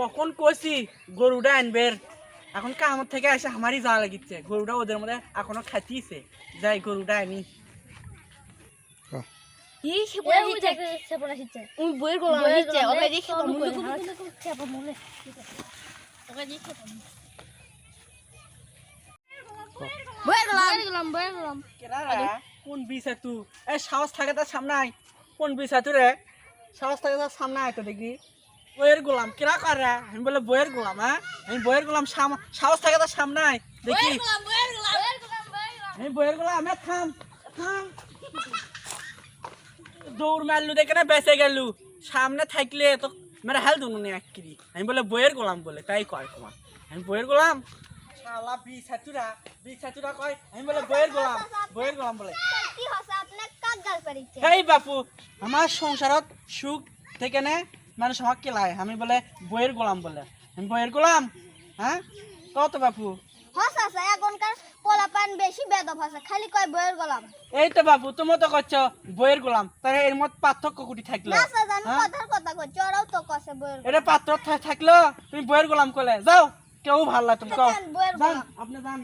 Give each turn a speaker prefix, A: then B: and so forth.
A: কখন কষি গরুটা আনবের। এখন কামত থেকে এসে আমারই যাওয়া লাগিচ্ছে। গরুটা ওদের মধ্যে এখনও খাতিছে যাই গরুটা আনি। কোন বিষয় তু? এ সাহস থাকে তার সামনে কোন বিষয় তু রে? সাহস থাকে তার সামনে আয় তো দেখি। বইয়ের গোলাম। কেনা কর? আমি বলে বইয়ের গোলাম হ্যাঁ? আমি বইয়ের গোলাম সাহস থাকে তার সামনে দেখি। আমি বইয়ের গোলাম থাম থাম। দৌড় মারলু দেখে না বেঁচে গেলু। সামনে থাকলে তো মেরে হেল দুনু আমি বলে বইয়ের গোলাম বলে তাই কয় তোমার? আমি বইয়ের গোলাম। শালা হাতুরা বিশ হাতুরা কয় আমি বলে বইয়ের গোলাম বইয়ের গোলাম বলে। হেই বাপু আমার সংসারত সুখ থেকে নে মানুষ আমাকে কেলায় আমি বলে বইয়ের গোলাম বলে। আমি বইয়ের গোলাম? হ্যাঁ? কত বাপু।
B: হস আছে এখনকার পোলাপান বেশি বেদব হসে। খালি কয় বইয়ের গোলাম।
A: এই তো বাপু তুমি তো করছ বইয়ের গোলাম। তাহলে এর পার্থক্য কুটি থাকল।
B: না স্যার আমি
A: হ্যাঁ?
B: কথার কথা কইছি ওরাও তো কসে বইয়ের
A: এটা থাকল? তুমি বইয়ের গোলাম করলে যাও কেউ ভালো লাগে তুমি কও? আপনি যান।